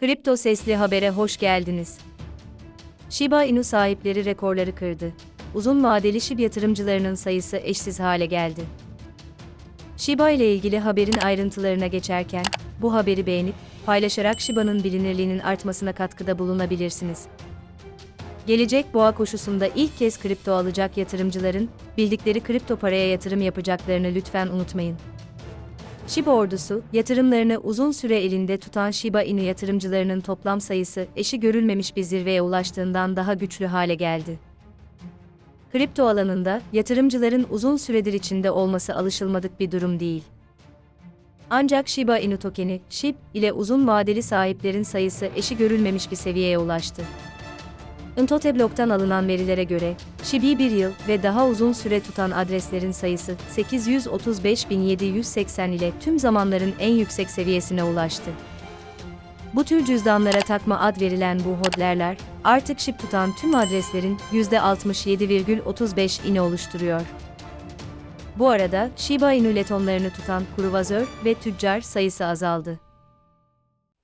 Kripto Sesli Haber'e hoş geldiniz. Shiba Inu sahipleri rekorları kırdı. Uzun vadeli SHIB yatırımcılarının sayısı eşsiz hale geldi. Shiba ile ilgili haberin ayrıntılarına geçerken, bu haberi beğenip, paylaşarak Shiba'nın bilinirliğinin artmasına katkıda bulunabilirsiniz. Gelecek boğa koşusunda ilk kez kripto alacak yatırımcıların, bildikleri kripto paraya yatırım yapacaklarını lütfen unutmayın. Shiba ordusu, yatırımlarını uzun süre elinde tutan Shiba Inu yatırımcılarının toplam sayısı eşi görülmemiş bir zirveye ulaştığından daha güçlü hale geldi. Kripto alanında yatırımcıların uzun süredir içinde olması alışılmadık bir durum değil. Ancak Shiba Inu tokeni, SHIB ile uzun vadeli sahiplerin sayısı eşi görülmemiş bir seviyeye ulaştı. Intoteblock'tan alınan verilere göre, Shibi bir yıl ve daha uzun süre tutan adreslerin sayısı 835.780 ile tüm zamanların en yüksek seviyesine ulaştı. Bu tür cüzdanlara takma ad verilen bu hodlerler, artık şip tutan tüm adreslerin %67,35'ini oluşturuyor. Bu arada, Shiba Inu letonlarını tutan kuruvazör ve tüccar sayısı azaldı.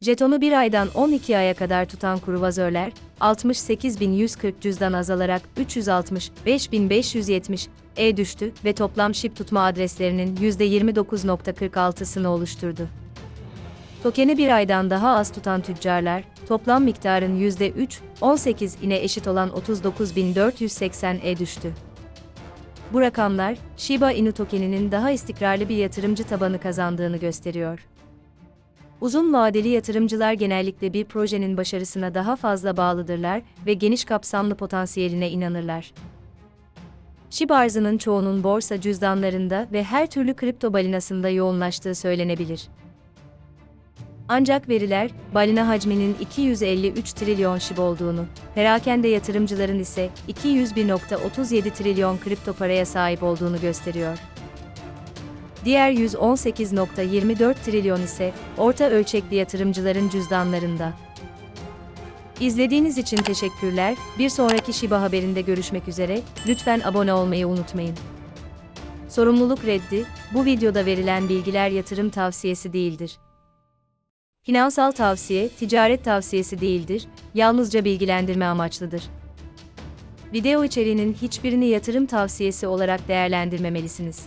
Jetonu bir aydan 12 aya kadar tutan kuruvazörler, 68.140 cüzdan azalarak 365.570 e düştü ve toplam şip tutma adreslerinin %29.46'sını oluşturdu. Tokeni bir aydan daha az tutan tüccarlar, toplam miktarın %3, 18 ine eşit olan 39.480 e düştü. Bu rakamlar, Shiba Inu tokeninin daha istikrarlı bir yatırımcı tabanı kazandığını gösteriyor. Uzun vadeli yatırımcılar genellikle bir projenin başarısına daha fazla bağlıdırlar ve geniş kapsamlı potansiyeline inanırlar. SHIB arzının çoğunun borsa cüzdanlarında ve her türlü kripto balinasında yoğunlaştığı söylenebilir. Ancak veriler, balina hacminin 253 trilyon SHIB olduğunu, perakende yatırımcıların ise 201.37 trilyon kripto paraya sahip olduğunu gösteriyor. Diğer 118.24 trilyon ise orta ölçekli yatırımcıların cüzdanlarında. İzlediğiniz için teşekkürler. Bir sonraki Shiba haberinde görüşmek üzere. Lütfen abone olmayı unutmayın. Sorumluluk reddi. Bu videoda verilen bilgiler yatırım tavsiyesi değildir. Finansal tavsiye, ticaret tavsiyesi değildir. Yalnızca bilgilendirme amaçlıdır. Video içeriğinin hiçbirini yatırım tavsiyesi olarak değerlendirmemelisiniz.